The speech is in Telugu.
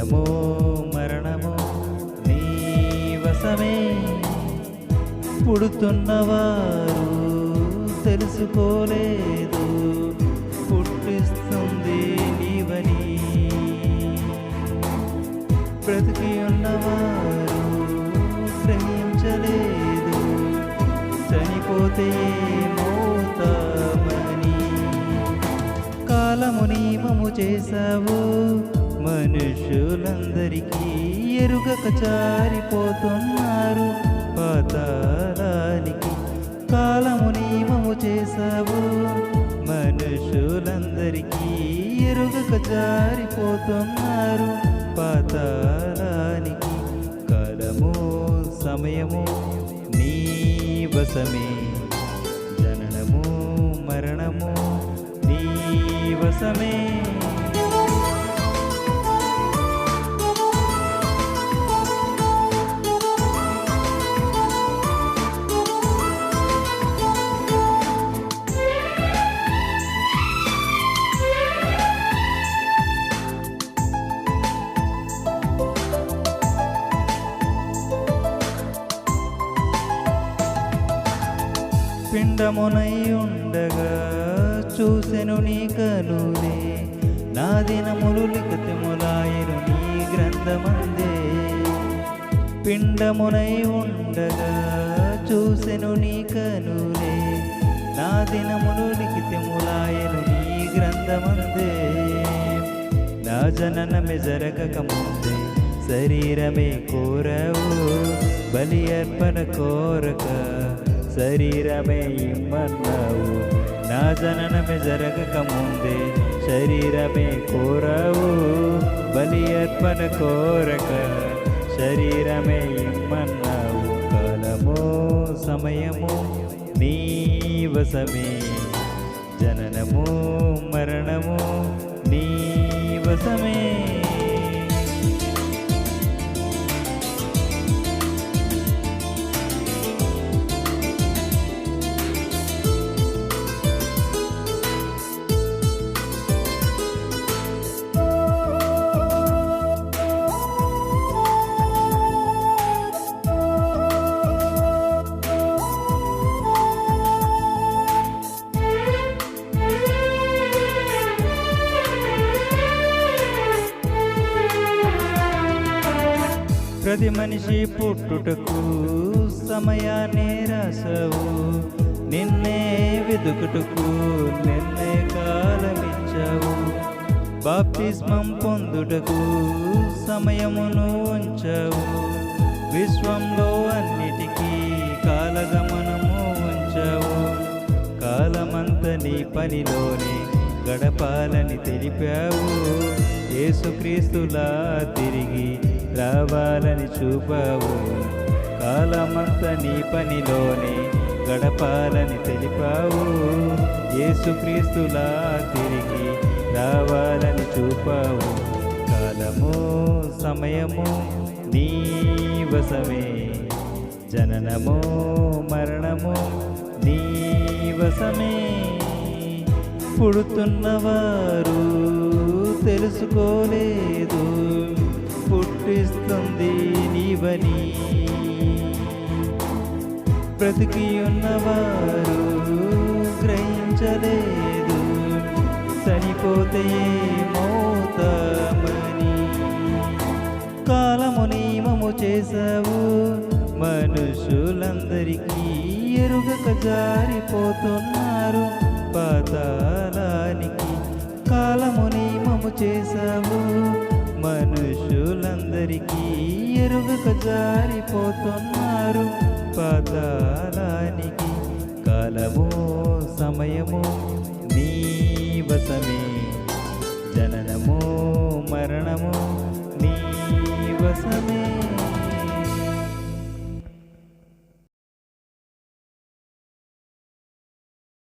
జనమో మరణమో నీవసమే పుడుతున్నవారు తెలుసుకోలేదు పుట్టిస్తుంది నీవని. బ్రతికి ఉన్నవారు గ్రహించలేదు చనిపోతే మోతామని. కాలము నియమము చేశావు మనుషులందరికీ ఎరుగక చారిపోతున్నారు. పాతాళానికి కాలము నియమము చేశావు. మనుషులందరికీ ఎరుగక జారిపోతున్నారు పాతాళానికి కాలము సమయము నీ వశమే. జననము మరణము నీ వశమే. పిండమునై ఉండగా చూసెను నీ కనులే. నా దినములు లిఖితములాయను నీ గ్రంథమందే. పిండమునై ఉండగా చూసెను నీ కనులే. నా దినములు లిఖితములాయను నీ గ్రంథమందే. నా జననమే జరగక ముందే శరీరమే కోరవు బలి అర్పణ కోరక. శరీరమే ఇమ్మన్నావు నా జననమే జరగక ముందే శరీరమే కోరవు. బలి అర్పణ కోరక శరీరమే ఇమ్మన్నావు కాలము సమయము నీ వశమే. జననము మరణము నీ వశమే. ప్రతి మనిషి పుట్టుటకు సమయాన్ని రాసవు. నిన్నే వెతుకుటకు నిన్నే కాలమిచ్చావు. బాప్తిస్మం పొందుటకు సమయమును ఉంచావు. విశ్వంలో అన్నిటికీ కాలగమనము ఉంచావు. కాలమంత నీ పనిలోనే గడపాలని తెలిపావు. యేసుక్రీస్తులా తిరిగి రావాలని చూపావు. కాలమంత నీ పనిలోనే గడపాలని తెలిపావు. యేసుక్రీస్తులా తిరిగి రావాలని చూపావు. కాలము సమయము నీ వశమే. జననము మరణము నీ వశమే. పుడుతున్నవారు తెలుసుకోలేదు. పుట్టిస్తుంది నీవని. బ్రతికి ఉన్నవారు గ్రహించలేదు చనిపోతే మోతామని కాలము నియమము చేశావు మనుషులందరికీ ఎరుగక జారిపోతున్నారు పాతాళానికి. కాలము నియమము చేశావు వెనుక జారిపోతున్నారు పదాలానికి కాలము సమయము నీ వశమే. జననము మరణము నీ వశమే.